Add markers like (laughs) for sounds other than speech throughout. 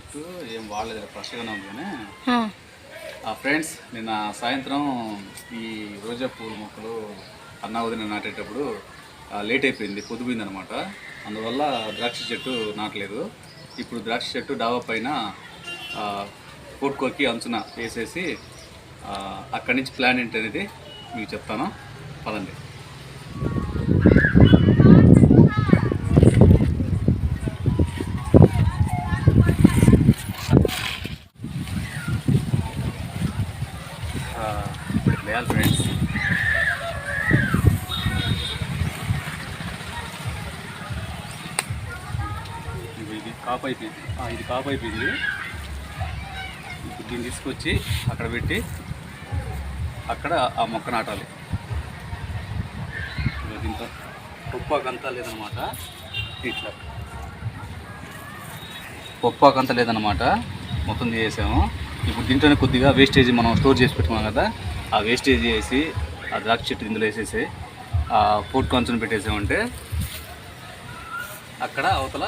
చెట్టు ఏం వాడలేదు ఫ్రెష్గానే ఆ, ఫ్రెండ్స్ నిన్న సాయంత్రం ఈ రోజా పూల మొక్కలు అన్న వదిన నాటేటప్పుడు లేట్ అయిపోయింది పొద్దుపోయింది అనమాట అందువల్ల ద్రాక్ష చెట్టు నాటలేదు. ఇప్పుడు ద్రాక్ష చెట్టు డాబా పైన కోట్కోకి అంచున వేసేసి అక్కడి నుంచి ప్లాన్ ఏంటి అనేది మీకు చెప్తాను. పదండి. కాపు అయిపోయింది ఇది కాపు అయిపోయింది ఇప్పుడు దీన్ని తీసుకొచ్చి అక్కడ పెట్టి అక్కడ ఆ మొక్క నాటాలి. దీంతో పొప్పాకంతా లేదనమాట. ఇట్లా. పొప్పాకంతా లేదనమాట. మొత్తం చేసాము ఇప్పుడు దీంట్లోనే కొద్దిగా వేస్టేజ్ మనం స్టోర్ చేసి పెట్టుకున్నాం కదా ఆ వేస్టేజ్ వేసి ఆ ద్రాక్ష చెట్టు ఇందులో వేసేసి ఆ ఫుడ్ కాన్సన్ పెట్టేసామంటే అక్కడ అవతల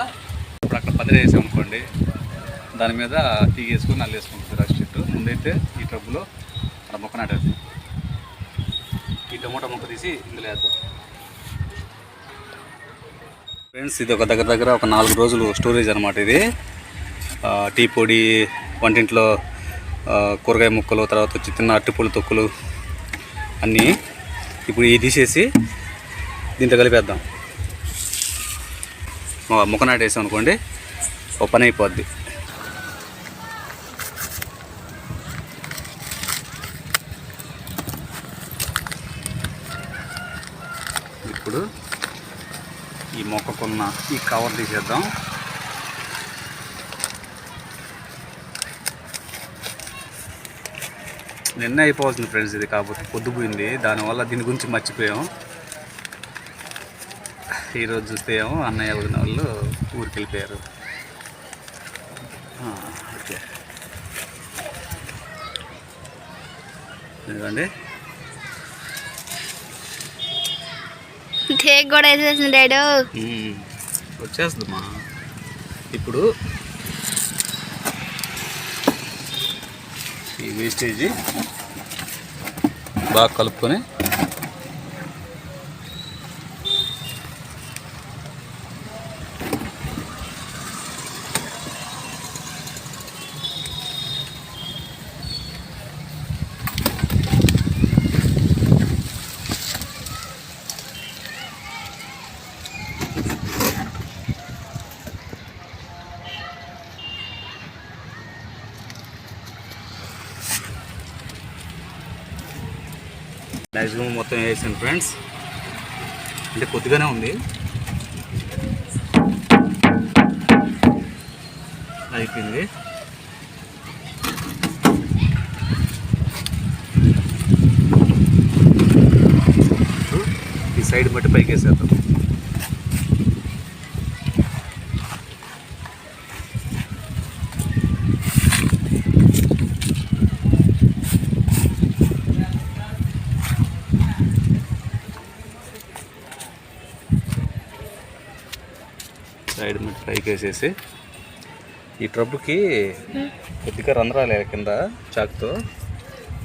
పదిర వేసాం అనుకోండి దాని మీద టీ వేసుకొని నల్లు వేసుకుంటుంది ద్రాక్ష చెట్టు ముందైతే ఈ టబ్బులో అక్కడ మొక్క నాటేద్దాం. ఈ టమోటా మొక్క తీసి ఇందులో వేద్దాం. ఫ్రెండ్స్ ఇది ఒక దగ్గర దగ్గర ఒక నాలుగు రోజులు స్టోరేజ్ అనమాట ఇది. టీ పొడి వంటింట్లో కూరగాయ ముక్కలు తర్వాత వచ్చి తిన్న అరటిపూల తొక్కులు అన్నీ ఇప్పుడు ఇది తీసేసి దీంతో కలిపేద్దాం. మొక్క నాటేసాం అనుకోండి ఓ పని అయిపోద్ది. ఇప్పుడు ఈ మొక్కకున్న ఈ కవర్ తీసేద్దాం. నిన్న అయిపోవచ్చు ఫ్రెండ్స్ ఇది కాకపోతే పొద్దుపోయింది. దానివల్ల దీని గురించి మర్చిపోయాం. ఈరోజు చూస్తే ఏమో అన్నయ్య వదిన వాళ్ళు ఊరికి వెళ్ళిపోయారు ఓకే. ఎందుకండి టేక్ కూడా వేసేసింది డాడీ. మ్మ్. వచ్చేస్తుందమ్మా. ఇప్పుడు ఈ వేస్టేజ్ బాగా కలుపుకొని మ్యాక్సిమం మొత్తం వేసాను ఫ్రెండ్స్ అంటే కొద్దిగానే ఉంది. అయిపోయింది. ఈ సైడ్ బట్టి పైకి వేసేద్దాం సైడ్ మీద పైకి వేసేసి ఈ ట్రబ్బుకి కొద్దిగా రంధ్రాలు కింద చాకుతో.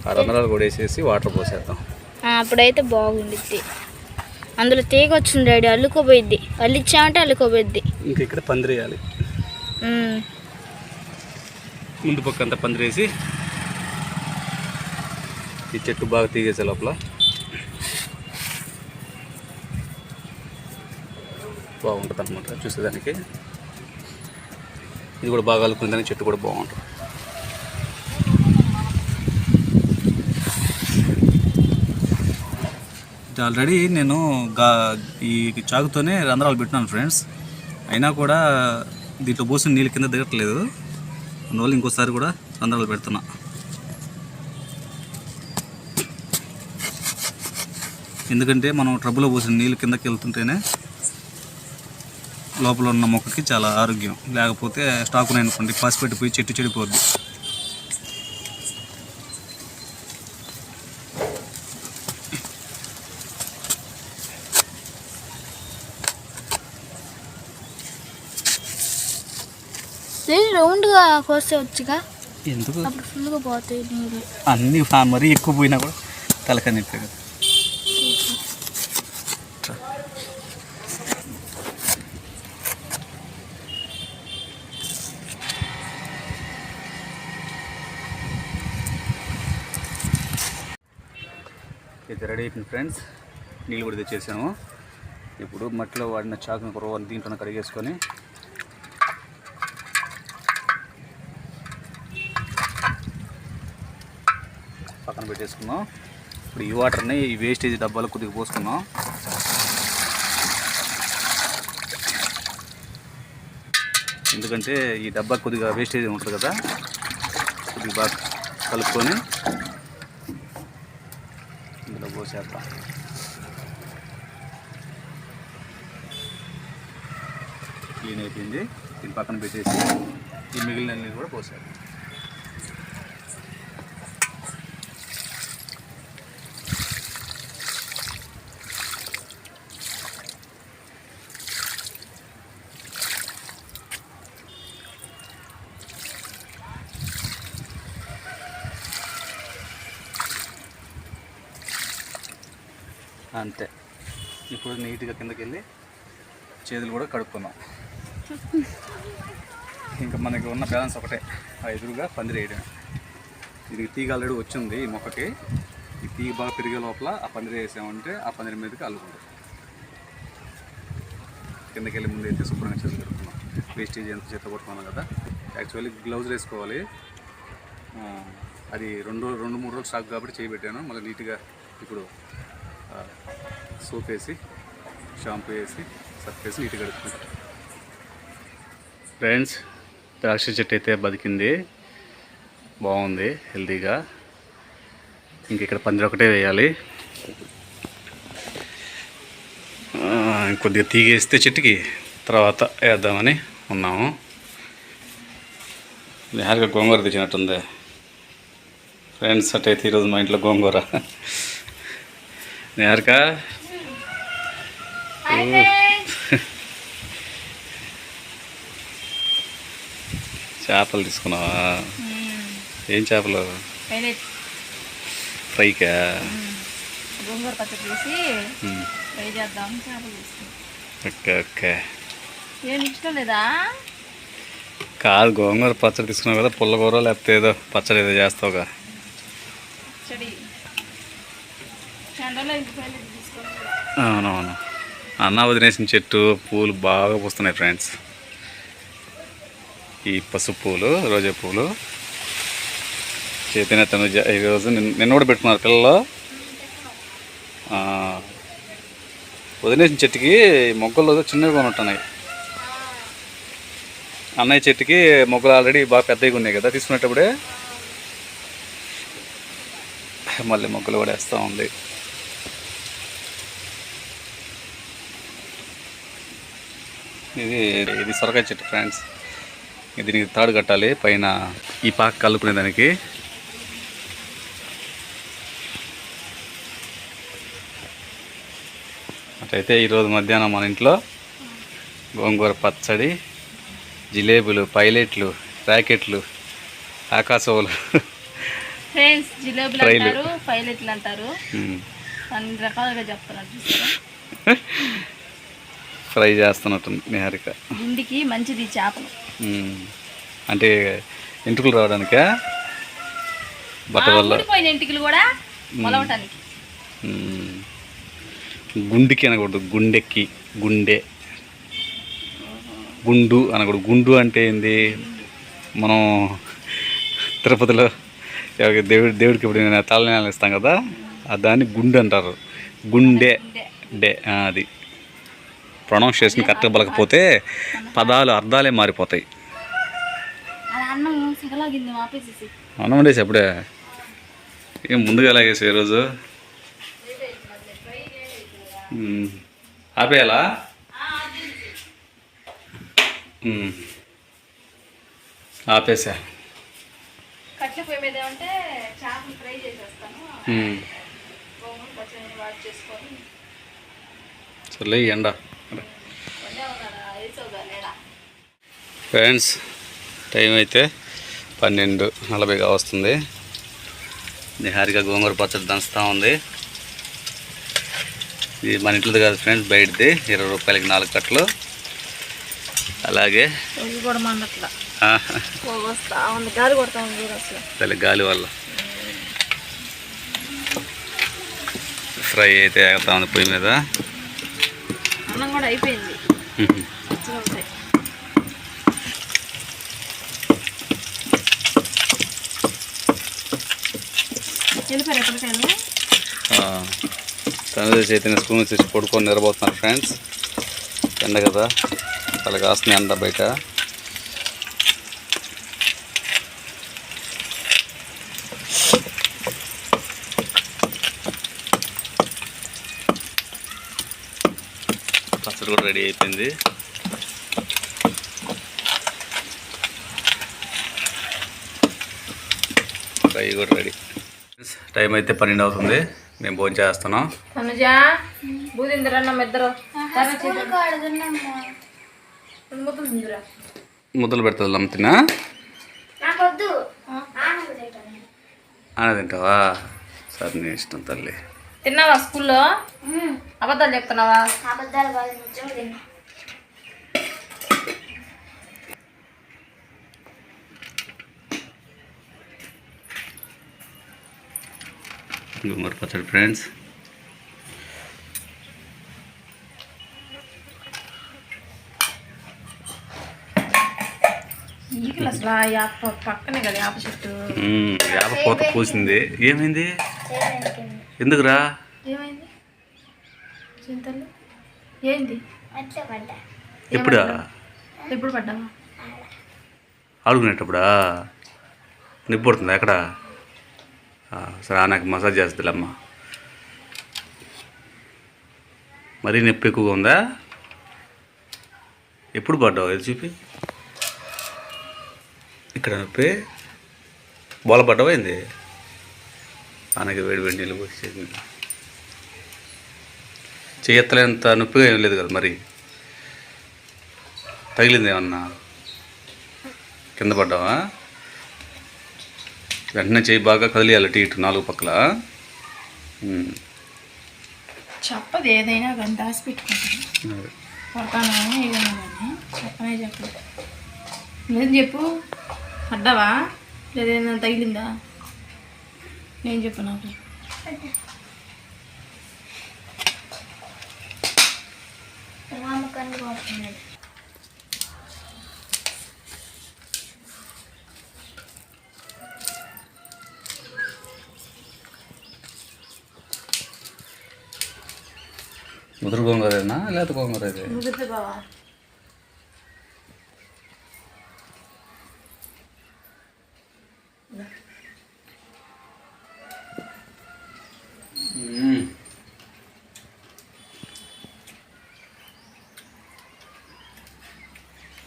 ఆ రంధ్రాలు కూడా వేసేసి వాటర్ పోసేద్దాం. అప్పుడైతే బాగుండిద్ది. అందులో తీగ వచ్చింది డాడీ అల్లుకోపోయిద్ది. అల్లిచ్చామంటే అల్లుకోపోయిద్ది. ఇంక ఇక్కడ పందిరేయాలి. ముందు పక్క అంతా పందిరేసి ఈ చెట్టు బాగా తీగేసే లోపల. బాగుంటుంది అనమాట చూసేదానికి. ఇది కూడా బాగా అలుకుందని చెట్టు కూడా బాగుంటుంది. ఆల్రెడీ నేను గా ఈ చాకుతోనే రంధ్రాలు పెట్టినాను ఫ్రెండ్స్ అయినా కూడా దీంట్లో పోసిన నీళ్ళు కింద దిగట్లేదు. అందువల్ల ఇంకోసారి కూడా రంధ్రాలు పెడుతున్నా. ఎందుకంటే మనం ట్రబ్బులో పోసిన నీళ్ళు కిందకి వెళ్తుంటేనే లోపల ఉన్న మొక్కకి చాలా ఆరోగ్యం. లేకపోతే స్టాక్ అనుకోండి పసిపెట్టి పోయి చెట్టు చెడిపోద్ది. రౌండ్గా కోస్తే వచ్చుగా? ఎందుకు? అప్పుడు ఫుల్గా పోతాయి నీళ్ళు. అన్నీ మరీ ఎక్కువ పోయినా కూడా తలకాయ నొప్పి కదా. ఇది రెడీ అయిపోయింది ఫ్రెండ్స్ నీళ్ళు కూడా తెచ్చేసాము. ఇప్పుడు మట్టిలో వాడిన చాకుని కురవ దీంట్లో కడిగేసుకొని పక్కన పెట్టేసుకున్నాం ఇప్పుడు ఈ వాటర్ని ఈ వేస్టేజ్ డబ్బాలో కొద్దిగా పోసుకున్నాం ఎందుకంటే ఈ డబ్బా కొద్దిగా వేస్టేజ్ ఉంటుంది కదా కొద్దిగా బాగా కలుపుకొని ఇందులో క్లీన్ అయిపోయింది. దీని పక్కన పెట్టేసి ఈ మిగిలిన కూడా పోసేద్దాం. అంతే. ఇప్పుడు నీట్గా కిందకి వెళ్ళి చేతులు కూడా కడుక్కున్నాం. ఇంకా మనకి ఉన్న బ్యాలెన్స్ ఒకటే. ఆ ఎదురుగా పందిరి వేయడం. ఇది తీగ ఆల్రెడీ వచ్చింది ఈ మొక్కకి. ఈ తీగ బాగా పెరిగే లోపల ఆ పందిరి వేసామంటే ఆ పందిరి మీదకి అల్లుకుంటుంది కిందకి వెళ్ళి ముందు అయితే శుభ్రంగా చేతులు కడుక్కున్నాం. వేస్టేజ్ ఎంత చేత కొట్టుకున్నాం కదా. యాక్చువల్లీ గ్లౌజ్ వేసుకోవాలి. అది రెండు రోజులు- రెండు మూడు రోజులు స్టాక్ కాబట్టి చేయబెట్టాను మళ్ళీ నీట్గా ఇప్పుడు సోప్ వేసి షాంపూ వేసి సర్ఫ్ వేసి నీట్గా కడుక్కుంటాం. ఫ్రెండ్స్ ద్రాక్ష చెట్టు అయితే బతికింది. బాగుంది హెల్తీగా. ఇంక ఇక్కడ పందిరి ఒకటే వేయాలి. కొద్దిగా తీగేస్తే చెట్టుకి తర్వాత వేద్దామని ఉన్నాము. నేరుగా గోంగూర తెచ్చినట్టుంది. ఫ్రెండ్స్ అట్టయితే ఈరోజు మా ఇంట్లో గోంగూర. నేరక చేపలు తీసుకున్నావా? ఏం చేపలు? ఫ్రైకా? గోంగూర పచ్చడి తీసి ఉమ్, ఫ్రై చేద్దాం చేపలు తీసుకుని ఓకే ఓకే. ఏమి ఇష్టం లేదా? కాదు గోంగూర పచ్చడి తీసుకున్నావు కదా పుల్లగూర లేకపోతే ఏదో పచ్చడి ఏదో చేస్తావుగా. చెడి చండలో ఇంటి పైన తీసుకొని అవునవును. అన్న వదిలేసిన చెట్టు పూలు బాగా పూస్తున్నాయి ఫ్రెండ్స్. ఈ పసుపు పూలు రోజా పూలు. చైతన్య తనుజ ఈరోజు నిన్న నిన్న కూడా పెట్టుకున్నారు పిల్లలు. వదిలేసిన చెట్టుకి మొగ్గలు చిన్నగా ఉంటున్నాయి అన్నయ్య చెట్టుకి మొగ్గలు ఆల్రెడీ బాగా పెద్దగా ఉన్నాయి కదా తీసుకునేటప్పుడే మళ్ళీ మొగ్గలు కూడా వేస్తూ ఉంది. ఇది ఇది సొరకాయ చెట్టు ఫ్రెండ్స్ దీనికి తాడు కట్టాలి పైన ఈ పాక కలుపుకునే దానికి. అట్లయితే ఈరోజు మధ్యాహ్నం మన ఇంట్లో గోంగూర పచ్చడి జిలేబులు పైలెట్లు ర్యాకెట్లు ఆకాశవులు. ఫ్రెండ్స్ జిలేబులు. అంటారు పైలెట్లు అంటారు. అన్ని రకాలుగా చెప్తున్నారు (laughs) ఫ్రై చేస్తున్నట్టుంది నిహారిక. గుండికి మంచిది చేపలు ఉమ్, అంటే ఇంటికలు రావడానికా? బట్ట వల్ల? ఇంటికి కూడా మొలవటానికి. గుండెకి అనకూడదు గుండెకి గుండె. గుండు అనకూడదు. గుండు అంటే ఏంది? మనం తిరుపతిలో ఎవరికి దేవుడి దేవుడికి ఇప్పుడు తలనేలు ఇస్తాం కదా దాన్ని గుండు అంటారు. గుండె. డే అది. ప్రొనౌన్సియేషన్ కరెక్ట్గా పలకపోతే పదాలు అర్థాలే మారిపోతాయి. అన్నం వండేసి అప్పుడే ఏం ముందుగా ఎలాగేసి ఈరోజు. ఆపేయాలా. ఆపేసా. కట్ల పొయ్యి మీద ఉంటే చేపలు ఫ్రై చేసేస్తాను. సర్లే ఎండ. ఫ్రెండ్స్ టైం అయితే పన్నెండు నలభైగా వస్తుంది నిహారిగా గోంగూర పచ్చడి దంచుతూ ఉంది. ఇది మన ఇంట్లోది కాదు ఫ్రెండ్స్ బయటది. ఇరవై రూపాయలకి నాలుగు కట్టలు. అలాగే ఉంది. గాలి వల్ల. ఫ్రై అయితే ఎగుతా ఉంది పొయ్యి మీద. అయిపోయింది. వెళ్ళిపోయారు చేతిన చైతన్య స్కూల్ నుంచి పడుకొని నిరబోతున్నారు ఫ్రెండ్స్. ఎండ కదా చాలా కాస్తుంది ఎండ బయట. పచ్చడి కూడా రెడీ అయిపోయింది. ఫ్రై కూడా రెడీ. టైం అయితే పన్నెండు అవుతుంది. మేము భోజనం చేస్తున్నాం. తనుజా ఇద్దరు ముద్దులు పెడుతుంది నాకొద్దు. ఆన తింటావా? సరే నీ ఇష్టం తల్లి. తిన్నావా స్కూల్లో? అబద్ధాలు చెప్తున్నావా? అబద్ధాలు కాదు నిజం తిన్నా గుమ్మడి పచ్చడి ఫ్రెండ్స్ యాప పూత పూసింది. ఏమైంది? ఎందుకురా? ఏమైంది? చింతలు? ఏంది? అట్లా పడ్డా. ఎప్పుడా? ఎప్పుడు పడ్డావా? ఆడుకునేటప్పుడా? నొప్పి పడుతుందా ఎక్కడ? సరే నాకు మసాజ్ చేస్తుంది మరీ నొప్పి ఎక్కువగా ఉందా? ఎప్పుడు పడ్డావు ఇది చూపి ఇక్కడ నొప్పి? బోల పడ్డావా ఏంది? ఆనకి వేడి వేడి నీళ్ళు పోసి చేయత్తలేంత నొప్పిగా ఏం లేదు కదా మరి. తగిలింది ఏమన్నా? కింద పడ్డావా? వెంటనే చేయి బాగా కదిలియాలి అటు ఇటు నాలుగు పక్కల. చెప్పదు ఏదైనా కానీ దాచి పెట్టుకుంటాను అదే. కొడతాను ఏదైనా కానీ చెప్పనే చెప్పదు. నేను చెప్పు పడ్డావా? లేదేనా తగిలిందా? నేను చెప్పు నాకు. రామకన్ను కొడుతున్నాడు ముదురు గోంగూరేనా? లేకపోతే గోంగూర ఇది.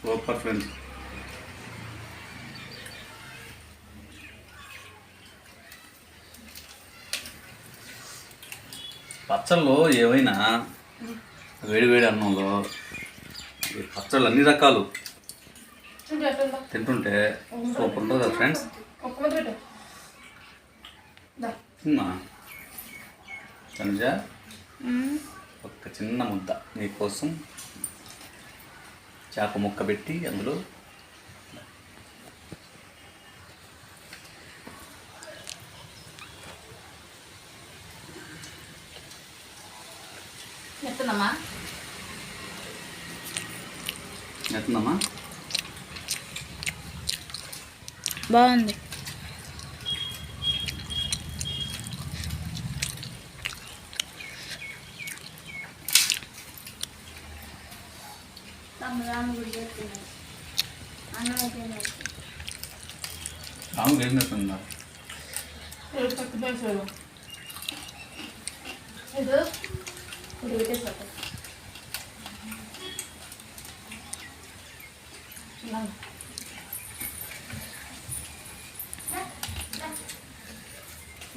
Super friends. పచ్చళ్ళు ఏవైనా వేడి వేడి అన్నంలో పచ్చళ్ళు అన్ని రకాలు. తింటుంటే సూపర్ ఉంటుంది కదా ఫ్రెండ్స్ తనుజ ఒక చిన్న ముద్ద నీకోసం చేప ముక్క పెట్టి అందులో ఎత్తుందమ్మా బాగుంది. రాము ఏం చేస్తుందా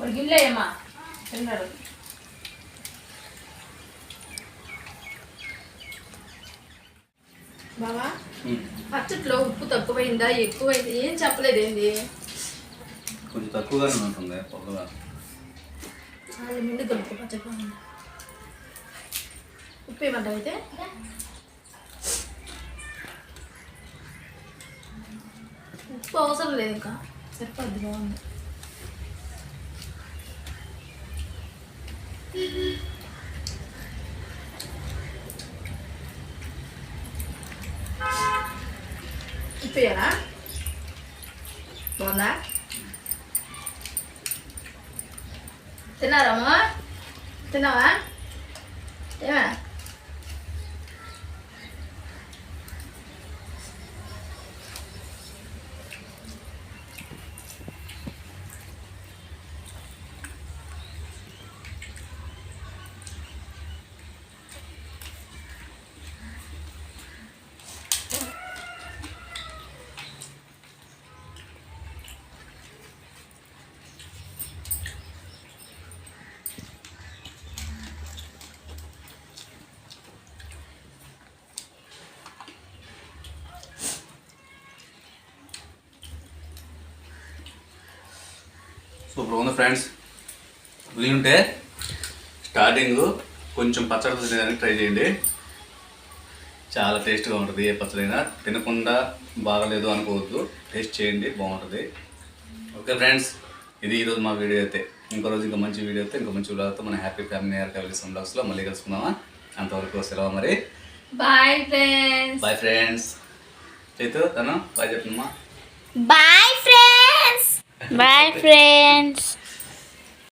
గిల్లేయమ్మా తిన్నాడు బావా ఉమ్. పచ్చట్లో ఉప్పు తక్కువైందా ఎక్కువైంది ఏం చెప్పలేదు ఏంది కొంచెం తక్కువగానే ఉంటుంది పొగగా కలుపు. ఉప్పు ఏమంటావు అయితే అవసరం లేదు ఇంకా. సరిపోద్ది బాగుంది. ఉప్పు బాగుందా? తిన్నారమ్మా తిన్నావా? ఏమా? సూపర్ ఉంది ఫ్రెండ్స్. ఉంటే స్టార్టింగ్ కొంచెం పచ్చడి తినేదానికి ట్రై చేయండి. చాలా టేస్ట్గా ఉంటుంది ఏ పచ్చడైనా. తినకుండా బాగలేదు అనుకోవద్దు. టేస్ట్ చేయండి బాగుంటుంది. ఓకే ఫ్రెండ్స్ ఇది ఈరోజు మా వీడియో అయితే. ఇంకో రోజు ఇంకా మంచి వీడియో అయితే ఇంకో మంచి వీడియోతో మన హ్యాపీ ఫ్యామిలీ ఆర్ ఫ్యామిలీ బ్లాగ్స్లో మళ్ళీ కలుసుకుందామా? అంతవరకు సెలవు మరి. Bye friends. Bye friends. Chaitu తను బాయ్ చెప్పమ్మా బాయ్ ఫ్రెండ్స్ బాయ్ ఫ్రెండ్స్